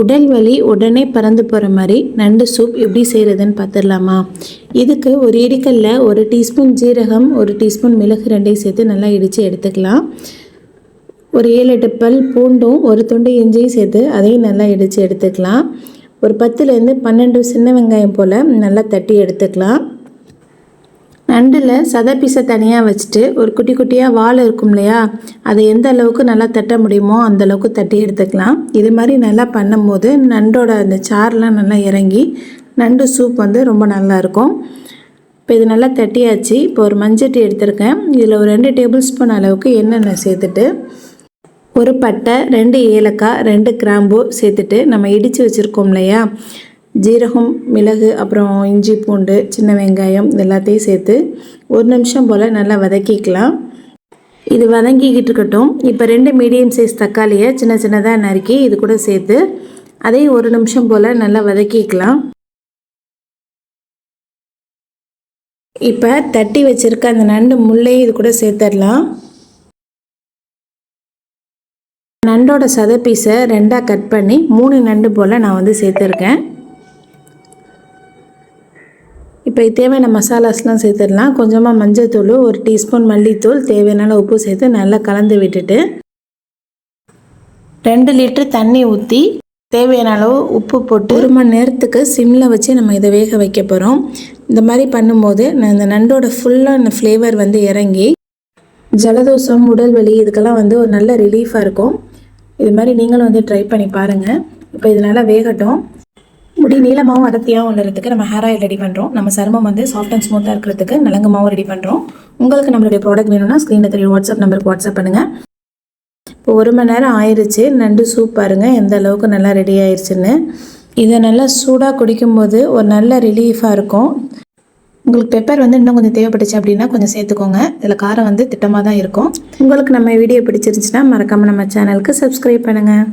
உடல் வலி உடனே பறந்து போகிற மாதிரி நண்டு சூப் எப்படி செய்கிறதுன்னு பார்த்துடலாமா இதுக்கு ஒரு இடிக்கல்ல ஒரு டீஸ்பூன் ஜீரகம் ஒரு டீஸ்பூன் மிளகு ரெண்டையும் சேர்த்து நல்லா இடித்து எடுத்துக்கலாம். ஒரு ஏழு எட்டு பல் பூண்டும் ஒரு துண்டு இஞ்சியும் சேர்த்து அதையும் நல்லா இடித்து எடுத்துக்கலாம். ஒரு பத்துலேருந்து பன்னெண்டு சின்ன வெங்காயம் போல் நல்லா தட்டி எடுத்துக்கலாம். நண்டில் சதை பீஸை தனியாக வச்சுட்டு ஒரு குட்டி குட்டியாக வால் இருக்கும் இல்லையா? அதை எந்த அளவுக்கு நல்லா தட்ட முடியுமோ அந்த அளவுக்கு தட்டி எடுத்துக்கலாம். இது மாதிரி நல்லா பண்ணும்போது நண்டோட அந்த சாரெலாம் நல்லா இறங்கி நண்டு சூப் வந்து ரொம்ப நல்லாயிருக்கும் இப்போ இது நல்லா தட்டியாச்சு. இப்போ ஒரு மஞ்சட்டி எடுத்திருக்கேன். இதில் ஒரு ரெண்டு டேபிள் ஸ்பூன் அளவுக்கு எண்ணெய் சேர்த்துட்டு ஒரு பட்டை ரெண்டு ஏலக்காய் ரெண்டு கிராம்பு சேர்த்துட்டு நம்ம இடித்து வச்சுருக்கோம் இல்லையா? ஜீரகம் மிளகு அப்புறம் இஞ்சி பூண்டு சின்ன வெங்காயம் இது எல்லாத்தையும் சேர்த்து ஒரு நிமிஷம் போல் நல்லா வதக்கிக்கலாம். இது வதங்கிக்கிட்டு இருக்கட்டும். இப்போ ரெண்டு மீடியம் சைஸ் தக்காளியை சின்ன சின்னதாக நறுக்கி இது கூட சேர்த்து அதையும் ஒரு நிமிஷம் போல் நல்லா வதக்கிக்கலாம். இப்போ தட்டி வச்சுருக்க அந்த நண்டு முள்ளையும் இது கூட சேர்த்துடலாம் நண்டோட சத பீஸை ரெண்டாக கட் பண்ணி மூணு நண்டு போல் நான் வந்து சேர்த்துருக்கேன். இப்போ தேவையான மசாலாஸ்லாம் சேர்த்துடலாம். கொஞ்சமாக மஞ்சள்தூள் ஒரு டீஸ்பூன் மல்லித்தூள் தேவையான உப்பு சேர்த்து நல்லா கலந்து விட்டுட்டு ரெண்டு லிட்டர் தண்ணி ஊற்றி தேவையான அளவு உப்பு போட்டு ஒரு மணி நேரத்துக்கு சிம்மில் வச்சு நம்ம இதை வேக வைக்க போகிறோம் இந்த மாதிரி பண்ணும்போது நான் இந்த நண்டோட ஃபுல்லாக அந்த ஃப்ளேவர் வந்து இறங்கி ஜலதோஷம் உடல் வலி இதுக்கெல்லாம் வந்து ஒரு நல்ல ரிலீஃபாக இருக்கும். இது மாதிரி நீங்களும் வந்து ட்ரை பண்ணி பாருங்கள் இப்போ இது நல்லா வேகட்டும். முடி நீளமாகவும் அடர்த்தியாகவும் வளர்கிறதுக்கு நம்ம ஹேர் ஆயில் ரெடி பண்ணுறோம் நம்ம சருமம் வந்து சாஃப்ட் அண்ட் ஸ்மூத்தாக இருக்கிறதுக்கு நலங்கமாகவும் ரெடி பண்ணுறோம் உங்களுக்கு நம்மளுடைய ப்ராடக்ட் வேணும்னா ஸ்க்ரீனில் தெரியும் வாட்ஸ்அப் நம்பருக்கு வாட்ஸ்அப் பண்ணுங்கள் இப்போ ஒரு மணி நேரம் ஆயிடுச்சு நண்டு சூப் பாருங்கள் எந்த அளவுக்கு நல்லா ரெடி ஆயிடுச்சுன்னு இதை நல்லா சூடாக குடிக்கும்போது ஒரு நல்ல ரிலீஃபாக இருக்கும். உங்களுக்கு பெப்பர் வந்து இன்னும் கொஞ்சம் தேவைப்பட்டுச்சு அப்படின்னா கொஞ்சம் சேர்த்துக்கோங்க. இதில் காரம் வந்து திட்டமாக தான் இருக்கும். உங்களுக்கு நம்ம வீடியோ பிடிச்சிருந்துச்சுன்னா மறக்காமல் நம்ம சேனலுக்கு சப்ஸ்கிரைப் பண்ணுங்கள்